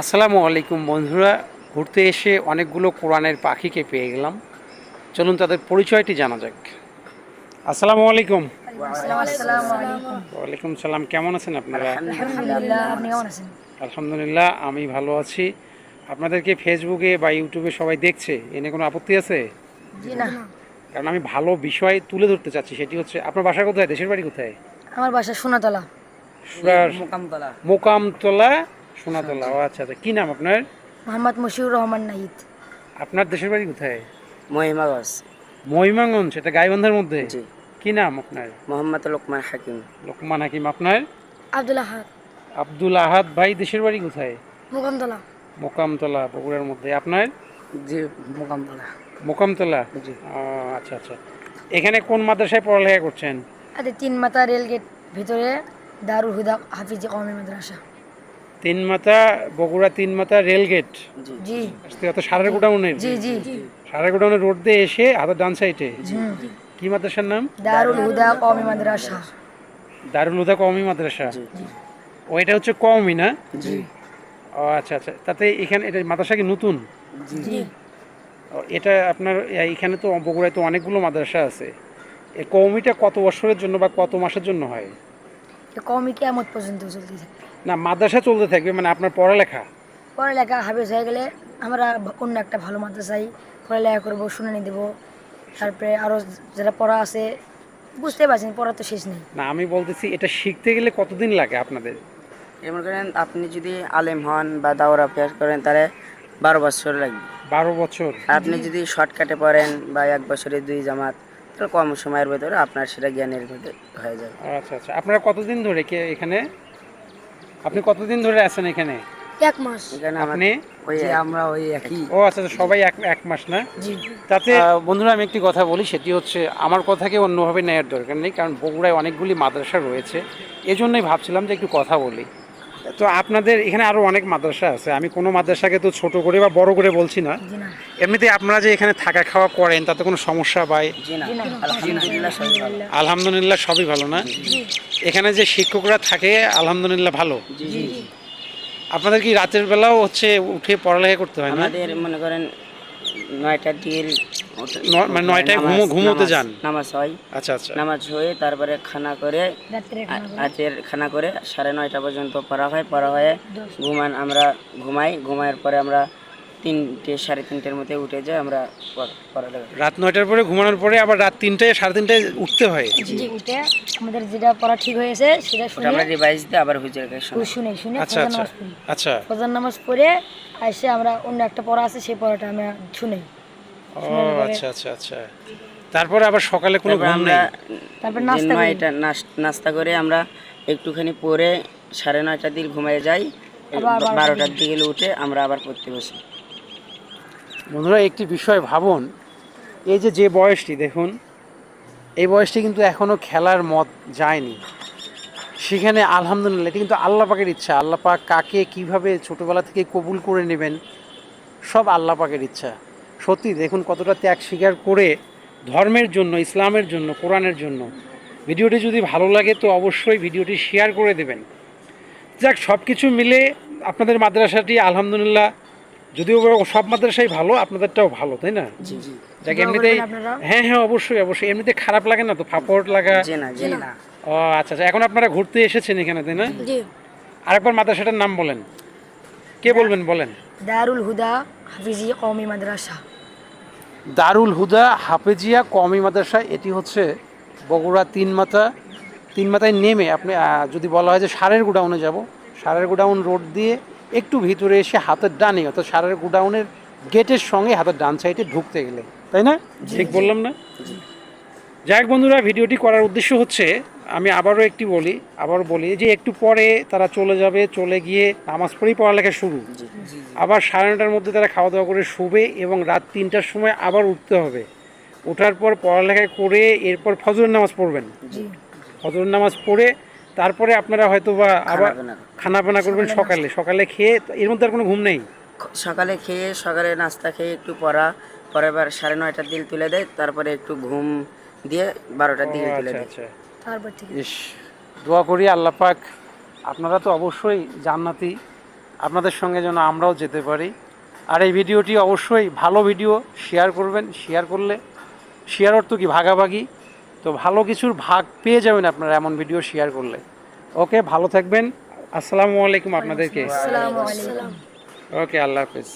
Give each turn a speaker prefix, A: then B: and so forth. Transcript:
A: আসসালামু আলাইকুম বন্ধুরা। ঘুরতে এসে অনেকগুলো কোরআনের পাখিকে পেয়ে গেলাম। চলুন তাদের পরিচয়টি জানা যাক। আসসালামু আলাইকুম। ওয়ালাইকুম সালাম। কেমন আছেন আপনারা?
B: আলহামদুলিল্লাহ আপনি কেমন আছেন?
A: আলহামদুলিল্লাহ আমি ভালো আছি। আপনাদেরকে ফেসবুকে বা ইউটিউবে সবাই দেখছে এনে কোনো আপত্তি আছে?
B: না।
A: কারণ আমি ভালো বিষয় তুলে ধরতে চাচ্ছি সেটি হচ্ছে আপনার বাসা কোথায়? দেশের বাড়ি কোথায়?
B: আমার বাসা সোনাতলা।
A: মোকামতলা সোনাতলা ও আচ্ছা আচ্ছা। কী নাম আপনার?
B: মোহাম্মদ মশিউর রহমান নাহিদ।
A: আপনার দেশের বাড়ি কোথায়?
C: মহিমাগঞ্জ।
A: মহিমাঙ্গন সেটা গাইবান্ধার মধ্যে?
C: জি।
A: কি নাম আপনার?
C: মোহাম্মদ লোকমান হাকিম।
A: লোকমান হাকিম আপনার?
B: আব্দুল আহাদ।
A: আব্দুল আহাদ ভাই দেশের বাড়ি কোথায়?
B: মুকামতলা।
A: মোকামতলা বগুড়ার মধ্যে। আপনার?
C: জি মোকামতলা।
A: মোকামতলা?
C: জি।
A: আচ্ছা আচ্ছা। এখানে কোন মাদ্রাসায় পড়ালেখা করছেন?
B: আরে তিন মাথা রেল গেট ভিতরে দারুল হুদা হাফিজি কওমি মাদ্রাসা।
A: তিন মাথা বগুড়া তিন মাথা রেলগেট
C: জি।
B: জি।
A: আসতে অত সারের গোডাউনের
B: জি জি।
A: সারের গোডাউনের রোড দিয়ে এসে হাতের ডান সাইডে। কি মাদ্রাসার নাম?
B: দারুল হুদা কওমি মাদ্রাসা।
A: দারুল হুদা কওমি মাদ্রাসা।
C: জি।
A: ও এটা হচ্ছে কওমি না?
C: জি।
A: ও আচ্ছা আচ্ছা। তাতে এখানে এটা মাদ্রাসা কি নতুন?
B: জি।
A: এটা আপনার এখানে তো বগুড়ায় তো অনেকগুলো মাদ্রাসা আছে। এই কওমিটা কত বছরের জন্য বা কত মাসের জন্য হয়?
B: কওমি কেমত পর্যন্ত চলতে থাকবে
A: না মাদ্রাসা চলতে থাকবে মানে আপনার পড়ালেখা?
B: পড়ালেখা হাফেজ হয়ে গেলে আমরা অন্য একটা ভালো মাদ্রাসায় পড়ালেখা করব শুনানি দেবো। তারপরে আরও যারা পড়া আছে বুঝতে পারছেন পড়া তো শেষ নেই।
A: না আমি বলতেছি এটা শিখতে গেলে কতদিন লাগে আপনাদের?
C: এমন করেন আপনি যদি আলেম হন বা দাওরা অভ্যাস করেন তাহলে বারো বছর লাগবে।
A: বারো বছর?
C: আপনি যদি শর্টকাটে পড়েন বা এক বছরে দুই জামাত তাহলে কম সময়ের ভেতরে আপনার সেটা জ্ঞানের মধ্যে হয়ে যাবে।
A: আচ্ছা আচ্ছা। আপনারা কতদিন ধরে কে এখানে? আপনি কতদিন ধরে আছেন এখানে?
B: এক মাস।
C: এখানে
A: আপনি?
C: ওই আমরা ওই একই।
A: ও আচ্ছা আচ্ছা, সবাই এক এক মাস না?
B: জি।
A: তাতে বন্ধুরা আমি একটি কথা বলি সেটি হচ্ছে আমার কথাকে অন্যভাবে নেয়ার দরকার নেই কারণ বগুড়ায় অনেকগুলি মাদ্রাসা রয়েছে। এজন্যই ভাবছিলাম যে একটু কথা বলি। তো আপনাদের এখানে আরও অনেক মাদ্রাসা আছে। আমি কোনো মাদ্রাসাকে তো ছোট করে বা বড় করে বলছি না। এমনিতে আপনারা যে এখানে থাকা খাওয়া করেন তাতে কোনো সমস্যা পায়
C: জি না।
B: জি না।
C: আলহামদুলিল্লাহ সবাই ভালো।
A: আলহামদুলিল্লাহ। সবই ভালো না? এখানে যে শিক্ষকরা থাকে আলহামদুলিল্লাহ ভালো।
C: জি জি
A: আপনাদের কি রাতের বেলাও হচ্ছে উঠে পড়ালেখা করতে হয় না?
C: আমাদের মনে করেন নয়টার দিকে
A: ন- মানে নয়টায় ঘুমো ঘুমোতে যান?
C: নামাজ হয়।
A: আচ্ছা আচ্ছা।
C: নামাজ হয়ে তারপরে খানা করে
B: রাত্রে খানা
C: করে। সাড়ে নয়টা পর্যন্ত পড়া হয়। পড়া হয়ে ঘুমান আমরা ঘুমাই। পরে আমরা তিনটে সাড়ে তিনটের মধ্যে উঠে যাই আমরা।
A: রাত নয়টার পরে ঘুমানোর পরে আবার রাত তিনটায় সাড়ে তিনটায় উঠতে হয়?
B: উঠে আমাদের যেটা পড়া ঠিক হয়েছে সেটা শুনে
C: আমরা রিভাইজ আবার।
B: শুনে শুনে
A: আচ্ছা আচ্ছা
B: নামাজ
A: আচ্ছা।
B: ফজর নামাজ পড়ে এসে আমরা অন্য একটা পড়া আছে সেই পড়াটা আমরা শুনি
A: ও আচ্ছা আচ্ছা আচ্ছা। তারপরে আবার সকালে কোনো ঘুম নেই?
B: তারপর নাস্তা করি।
C: নয়টা নাস্তা করে আমরা একটুখানি পরে সাড়ে নয়টার দিকে ঘুমাই যাই
B: বারোটার
C: দিকে। উঠে আমরা আবার পড়তে বসি।
A: বন্ধুরা একটি বিষয় ভাবুন এই যে যে বয়সটি দেখুন এই বয়সটি কিন্তু এখনও খেলার মত যায়নি। সেখানে আলহামদুলিল্লাহ এটা কিন্তু আল্লাহ পাকের ইচ্ছা। আল্লাহ পাক কাকে কীভাবে ছোটবেলা থেকে কবুল করে নেবেন সব আল্লাহ পাকের ইচ্ছা। সত্যি দেখুন কতটা ত্যাগ স্বীকার করে ধর্মের জন্য ইসলামের জন্য কোরআনের জন্য। ভিডিওটি যদি ভালো লাগে তো অবশ্যই ভিডিওটি শেয়ার করে দেবেন। যাক সব কিছু মিলে আপনাদের মাদ্রাসাটি আলহামদুলিল্লাহ যদিও সব মাদ্রাসাই ভালো আপনাদেরটাও ভালো তাই না? যাক এমনিতেই হ্যাঁ হ্যাঁ অবশ্যই অবশ্যই। এমনিতে খারাপ লাগে না তো? ফাপড় লাগা?
C: জি না জি না।
A: ও আচ্ছা আচ্ছা। এখন আপনারা ঘুরতে এসেছেন এখানে তাই না?
B: জি।
A: আরেকবার মাদ্রাসাটার নাম বলেন। কে বলবেন বলেন।
B: দারুল হুদা হাফিজি কওমি মাদ্রাসা।
A: দারুল হুদা হাফেজিয়া কমি মাদ্রাসা এটি হচ্ছে বগুড়া তিন মাথা তিন মাথায় নেমে আপনি যদি বলা হয় যে সারের গোডাউনে যাব। সারের গোডাউন রোড দিয়ে একটু ভিতরে এসে হাতের ডানে অর্থাৎ সারের গোডাউনের গেটের সঙ্গে হাতের ডান সাইডে ঢুকতে গেলে। তাই না? ঠিক বললাম না? যাই হোক বন্ধুরা ভিডিওটি করার উদ্দেশ্য হচ্ছে আমি আবারও একটি বলি আবার বলি যে একটু পরে তারা চলে যাবে চলে গিয়ে নামাজ পড়েই পড়ালেখা শুরু। আবার সাড়ে নটার মধ্যে তারা খাওয়া দাওয়া করে শুবে এবং রাত তিনটার সময় আবার উঠতে হবে। ওঠার পর পড়ালেখা করে এরপর ফজরের নামাজ পড়বেন।
B: জি।
A: ফজরের নামাজ পড়ে তারপরে আপনারা হয়তো বা আবার
C: খানাপিনা।
A: করবেন সকালে সকালে। খেয়ে এর মধ্যে আর কোনো ঘুম নেই?
C: সকালে খেয়ে সকালে নাস্তা খেয়ে একটু পড়া। পরে আবার সাড়ে নয়টার দিকে তুলে দেয়। তারপরে একটু ঘুম দিয়ে বারোটার দিকে তুলে
A: আচ্ছা
C: দেয়।
A: আচ্ছা। দোয়া করি আল্লাহ পাক আপনারা তো অবশ্যই জান্নাতি আপনাদের সঙ্গে যেন আমরাও যেতে পারি। আর এই ভিডিওটি অবশ্যই ভালো ভিডিও শেয়ার করবেন শেয়ার করলে শেয়ার অর্থ কি? ভাগাভাগি। তো ভালো কিছুর ভাগ পেয়ে যাবেন আপনারা এমন ভিডিও শেয়ার করলে। ওকে ভালো থাকবেন। আসসালামু আলাইকুম আপনাদেরকে। ওকে আল্লাহ হাফিজ।